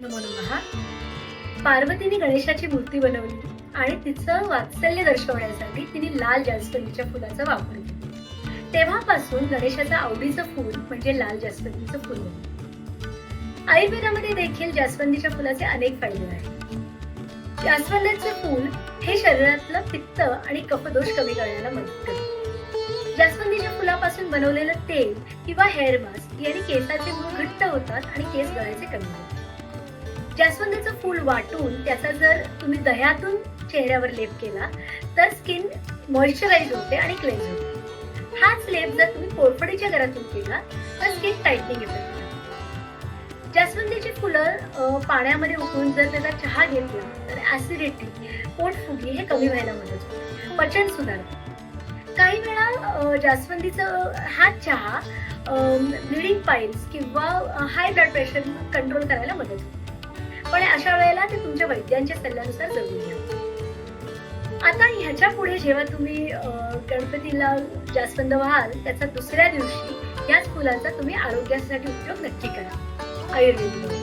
नमो नमहा पार्वतीने गणेशाची मूर्ती बनवली आणि तिचं वात्सल्य दर्शवण्यासाठी तिने लाल जास्वंदीच्या फुलाचा वापर केला. तेव्हापासून गणेशाचं आवडीचं फूल म्हणजे लाल जास्वंदीचं फूल आयुर्वेदामध्ये देखील जास्वंदीच्या फुलाचे अनेक फायदे आहेत. जास्वंदाचे फूल हे शरीरातलं पित्त आणि कफदोष कमी करण्याला मदत करते जास्वंदीच्या फुलापासून बनवलेलं तेल किंवा हेअर मास्क याने केसाचे मूळ घट्ट होतात आणि केस गळायचे कमी होतात. जास्वंदीचं फूल वाटून त्याचा जर तुम्ही दह्यातून चेहऱ्यावर लेप केला तर स्किन मॉइश्चराईज होते आणि क्लेन्स होते. हाच लेप जर तुम्ही कोरफडीच्या घरातून केला तर स्किन टाईटनिंग इफेक्ट जास्वंदीची फुलं पाण्यामध्ये उकळून जर त्याचा चहा घेतला तर ऍसिडिटी पोटफुगी हे कमी व्हायला मदत होते. पचन सुधारते. काही वेळा जास्वंदीचा जास्वंदीचं हा चहा ब्लिडिंग पाईल्स किंवा हाय ब्लड प्रेशर कंट्रोल करायला मदत होते. पण अशा वेळेला ते तुमच्या वैद्यांच्या सल्ल्यानुसार जगून घ्या. आता ह्याच्या पुढे जेव्हा तुम्ही अं, गणपतीला जास्वंद व्हाल त्याचा दुसऱ्या दिवशी याच फुलांचा तुम्ही आरोग्यासाठी उपयोग नक्की करा. आयुर्वेद